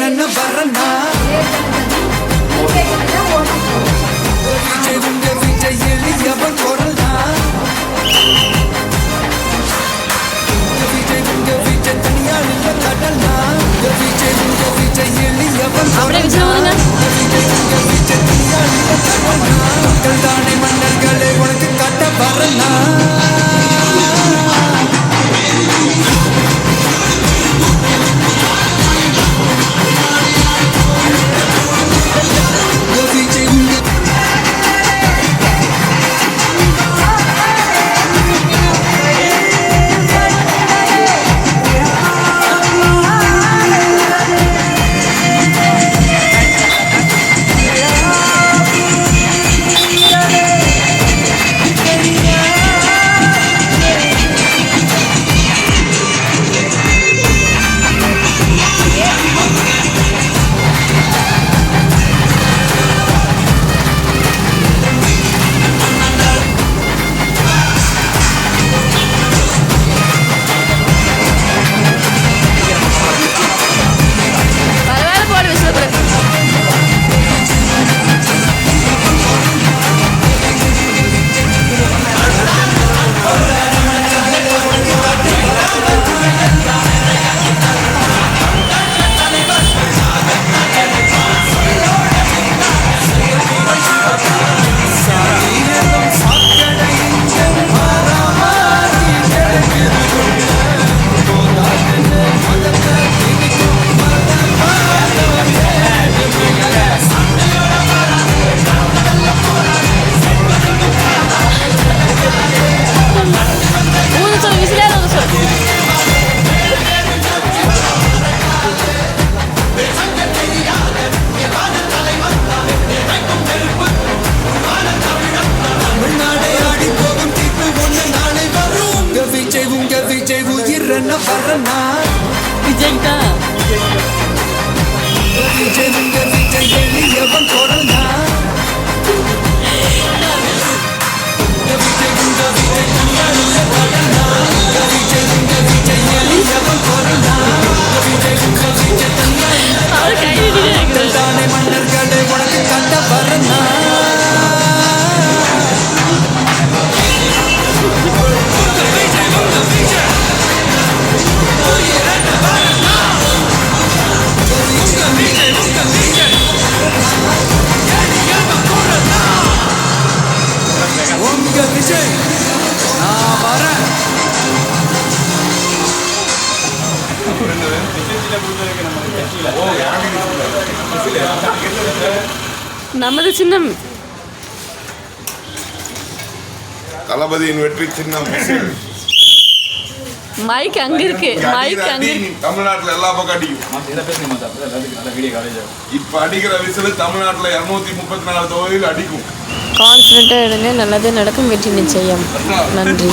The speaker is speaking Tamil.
விஜய் உயிரன வரனா உயிரன வரனா விஜய் தான் நமது சின்னம். தளபதியின் வெற்றி சின்னம். மைக் அங்க இருக்கு மைக் அங்க இருக்கு தமிழ்நாட்டுல எல்லா பக்கம் அடிக்கும். இப்ப அடிக்கிற விசில் தமிழ்நாட்டுல இருநூத்தி முப்பத்தி நாலு தொகுதியில் அடிக்கும். கான்ஃபிடென்ட்டாக இருங்க நல்லதே நடக்கும் வெற்றி நிச்சயம். நன்றி.